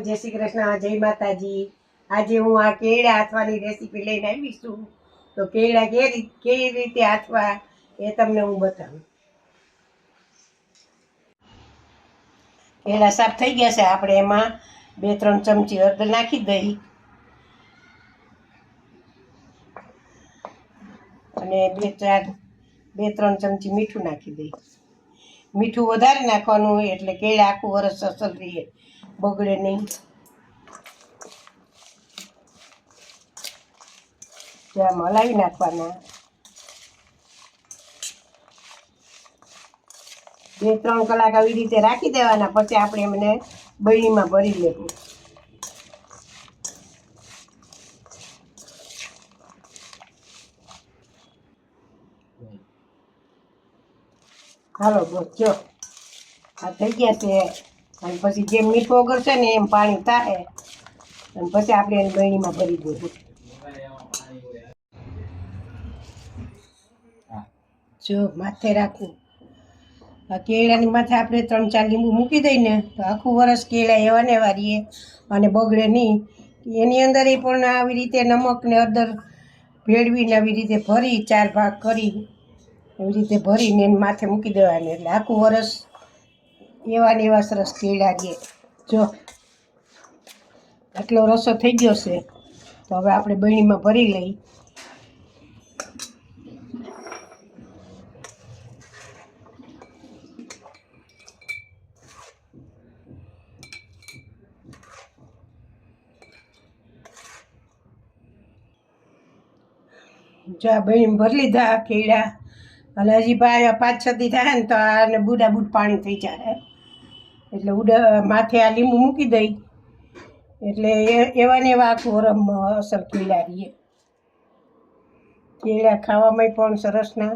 જય શ્રી કૃષ્ણ, જય માતાજી. આજે હું આ કેળા હાથવાની રેસીપી લઈને આવી છું. તો કેળા કેવી રીતે હાથવા એ તમને હું બતાવું. કેળા સાફ થઈ ગયા છે. આપણે એમાં બે, ત્રણ ચમચી હળદર નાખી દઈ. અને બે, ચાર, બે, ત્રણ ચમચી મીઠું નાખી દઈ. મીઠું વધારે નાખવાનું એટલે કેળા આખું વરસ અસર રહીએ બગડે નહીં. ત્યાં હલાવી નાખવાના. બે, ત્રણ કલાક આવી રીતે રાખી દેવાના, પછી આપણે એમને બળીમાં ભરી લેવું. હાલો બસ જો. આ થઈ ગયા છે. અને પછી જેમ મીઠો કરશે ને એમ પાણી થાય અને પછી આપણે એની બહેણીમાં ભરી દઈશું જો માથે રાખવું આ કેળાની માથે આપણે ત્રણ ચાર લીંબુ મૂકી દઈને તો આખું વરસ કેળા એવા ને એવા રહીએ અને બગડે નહીં. એની અંદર એ પણ આવી રીતે નમક ને અદર ભેળવીને આવી રીતે ભરી, ચાર ભાગ કરી, એવી રીતે ભરીને એને માથે મૂકી દેવાની. એટલે આખું વરસ એવા ને એવા સરસ કેળા રહે જો, આટલો રસો થઈ ગયો છે, તો હવે આપણે બહેણીમાં ભરી લઈ. જો આ બહેન ભરી લીધા કેળા, અને હજી ભાઈ પાંચ છ દી થાય ને તો આને બુડા બુડ પાણી થઈ જાય. એટલે ઉડા, માથે આ લીંબુ મૂકી દઈ. એટલે એવા ને એવા કોરમ અસર કેળા રહીએ. કેળા ખાવામાં પણ સરસના